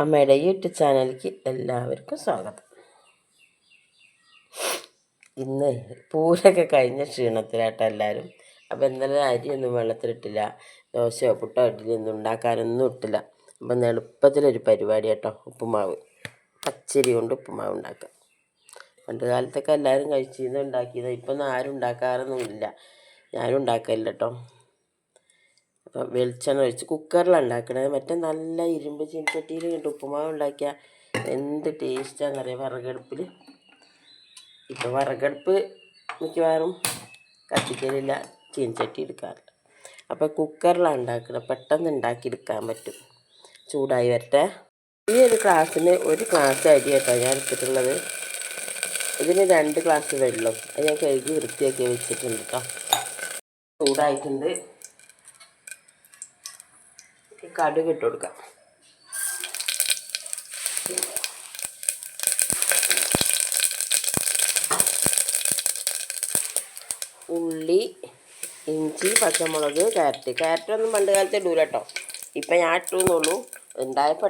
അമ്മയുടെ യൂട്യൂബ് ചാനലിലേക്ക് എല്ലാവർക്കും സ്വാഗതം. ഇന്ന് പൂരൊക്കെ കഴിഞ്ഞ ക്ഷീണത്തിലാട്ടോ എല്ലാവരും. അപ്പോൾ ഇന്നലെ അരിയൊന്നും വെള്ളത്തിലിട്ടില്ല ദോശയോ പുട്ടോ ഇഡ്ഡലിയൊന്നും ഉണ്ടാക്കാനൊന്നും ഇട്ടില്ല. അപ്പം എളുപ്പത്തിലൊരു പരിപാടി കേട്ടോ ഉപ്പുമാവ്. പച്ചരി കൊണ്ട് ഉപ്പുമാവ് ഉണ്ടാക്കുക പണ്ട് കാലത്തൊക്കെ എല്ലാവരും കഴിച്ചിരുന്നു ഉണ്ടാക്കിയത് ഇപ്പം ആരും ഉണ്ടാക്കാറൊന്നും ഇല്ല. ഞാനും ഉണ്ടാക്കലില്ല കേട്ടോ അപ്പം വെളിച്ചെണ്ണ ഒഴിച്ച് കുക്കറിലാണ് ഉണ്ടാക്കണത് മറ്റേ നല്ല ഇരുമ്പ് ചീനച്ചട്ടിയിൽ കണ്ട് ഉപ്പുമാവ് ഉണ്ടാക്കിയാൽ എന്ത് ടേസ്റ്റാണെന്നറിയാം വിറകടുപ്പിൽ ഇപ്പം വിറകടുപ്പ് മിക്കവാറും കത്തിക്കലില്ല ചീനച്ചട്ടി എടുക്കാറില്ല. അപ്പോൾ കുക്കറിലാണ് ഉണ്ടാക്കുന്നത് പെട്ടെന്ന് ഉണ്ടാക്കിയെടുക്കാൻ പറ്റും. ചൂടായി വരട്ടെ. ഈ ഒരു ഗ്ലാസ്സിന് ഒരു ക്ലാസ് അരി കേട്ടോ ഞാൻ എടുത്തിട്ടുള്ളത്. ഇതിന് രണ്ട് ഗ്ലാസ് വെള്ളം. അത് ഞാൻ കഴുകി വൃത്തിയാക്കി വെച്ചിട്ടുണ്ട് കേട്ടോ ചൂടായിട്ടുണ്ട്. കടുക് ഇട്ട് കൊടുക്കാം. ഉള്ളി ഇഞ്ചി പച്ചമുളക് ക്യാരറ്റ്. ക്യാരറ്റൊന്നും പണ്ട് കാലത്ത് ഇടൂല കേട്ടോ ഇപ്പം ഞാൻ ഇട്ടുന്നുള്ളൂ. ഉണ്ടായപ്പോൾ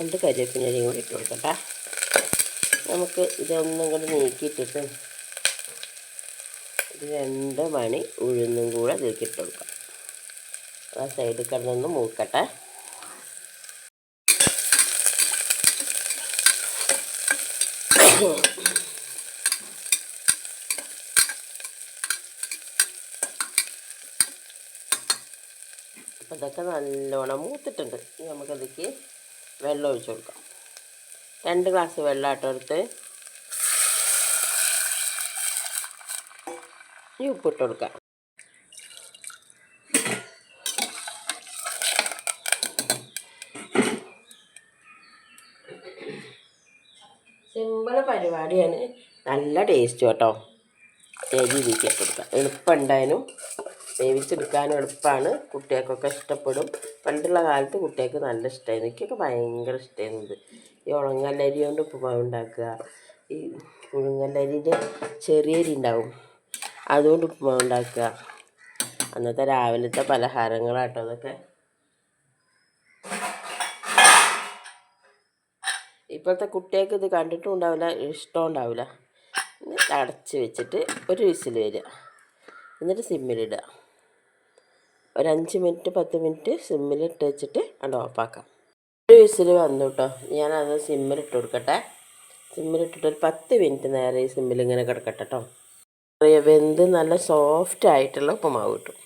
രണ്ട് കരിവേപ്പിനരിയും കൂടി ഇട്ട് കൊടുക്കട്ടെ. നമുക്ക് ഇതൊന്നും കൂടി നീക്കിയിട്ടിട്ട് രണ്ട് മണി ഉഴുന്നും കൂടെ ഇതിലേക്കിട്ട് കൊടുക്കാം. ആ സൈഡിൽ കിടന്നൊന്ന് മൂക്കട്ടെ. അപ്പോൾ ഇതൊക്കെ നല്ലോണം മൂത്തിട്ടുണ്ട്. നമുക്കതിലേക്ക് വെള്ളം ഒഴിച്ച് കൊടുക്കാം. രണ്ട് ഗ്ലാസ് വെള്ളം ഇട്ട് എടുത്ത്. ഈ ഉപ്പിട്ട് കൊടുക്കാം. സിമ്പിൾ പരിപാടിയാണ്. നല്ല ടേസ്റ്റ് കേട്ടോ. രീതിക്ക് ഇട്ട് കൊടുക്കാം. എളുപ്പമുണ്ടായാലും വേവിച്ചെടുക്കാനും എളുപ്പമാണ് കുട്ടികൾക്കൊക്കെ ഇഷ്ടപ്പെടും. പണ്ടുള്ള കാലത്ത് കുട്ടികൾക്ക് നല്ല ഇഷ്ടമായിരുന്നു എനിക്കൊക്കെ ഭയങ്കര ഇഷ്ടമായിരുന്നു ഈ ഉണങ്ങല്ലരി കൊണ്ട് ഉപ്പുമാവ് ഉണ്ടാക്കുക. ഈ പുഴുങ്ങല്ലരിന്റെ ചെറിയ അരി ഉണ്ടാവും. അതുകൊണ്ട് ഉപ്പുമാവ് ഉണ്ടാക്കുക. അന്നത്തെ രാവിലത്തെ പലഹാരങ്ങളാട്ടോ അതൊക്കെ. ഇപ്പോഴത്തെ കുട്ടികൾക്ക് ഇത് കണ്ടിട്ടും ഉണ്ടാവില്ല ഇഷ്ടം ഉണ്ടാവില്ല. അടച്ച് വെച്ചിട്ട് ഒരു വിസിൽ വരിക. എന്നിട്ട് സിമ്മിലിടുക ഒരു അഞ്ച് മിനിറ്റ് പത്ത് മിനിറ്റ് സിമ്മിലിട്ട് വെച്ചിട്ട് അത് ഓഫാക്കാം ഒരു വിസിൽ വന്നു കേട്ടോ ഞാനത് സിമ്മിലിട്ട് കൊടുക്കട്ടെ. സിമ്മിലിട്ടിട്ട് ഒരു പത്ത് മിനിറ്റ് നേരെ ഈ സിമ്മിൽ ഇങ്ങനെ കിടക്കട്ടെ കേട്ടോ വെന്ത് നല്ല സോഫ്റ്റ് ആയിട്ടുള്ള ഉപ്പുമാവ് കിട്ടും.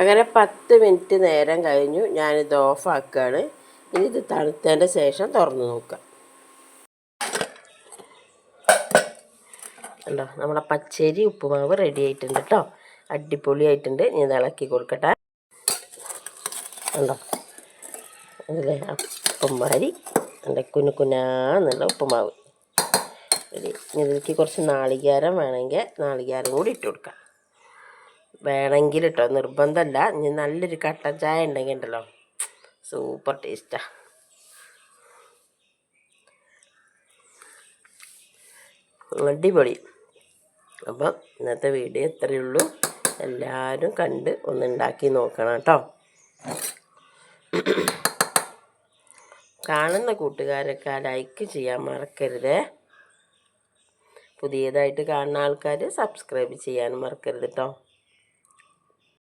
അങ്ങനെ പത്ത് മിനിറ്റ് നേരം കഴിഞ്ഞു. ഞാനിത് ഓഫാക്കുകയാണ് ഇനി ഇത് തണുത്തതിന്റെ ശേഷം തുറന്ന് നോക്കാം. കണ്ടോ? നമ്മുടെ പച്ചരി ഉപ്പുമാവ് റെഡി ആയിട്ടുണ്ട് കേട്ടോ അടിപൊളിയായിട്ടുണ്ട്. ഞാൻ ഇളക്കി കൊടുക്കട്ടെ. കണ്ടോ? അതിലെ അപ്പന്മാരി എന്റെ കുന്നു കുനാന്നുള്ള ഉപ്പുമാവ്. ഇതിലേക്ക് കുറച്ച് നാളികേരം വേണമെങ്കിൽ നാളികേരം കൂടി ഇട്ട് കൊടുക്കാം. വേണമെങ്കിൽ കേട്ടോ നിർബന്ധമല്ല. ഇനി നല്ലൊരു കട്ടൻ ചായ ഉണ്ടെങ്കിൽ ഉണ്ടല്ലോ സൂപ്പർ ടേസ്റ്റാണ് അടിപൊളി. അപ്പം ഇന്നത്തെ വീഡിയോ ഇത്രയേ ഉള്ളൂ. എല്ലാവരും കണ്ട് ഒന്ന് ഉണ്ടാക്കി നോക്കണം കേട്ടോ കാണുന്ന കൂട്ടുകാരൊക്കെ ലൈക്ക് ചെയ്യാൻ മറക്കരുതേ. പുതിയതായിട്ട് കാണുന്ന ആൾക്കാർ സബ്സ്ക്രൈബ് ചെയ്യാൻ മറക്കരുത് കേട്ടോ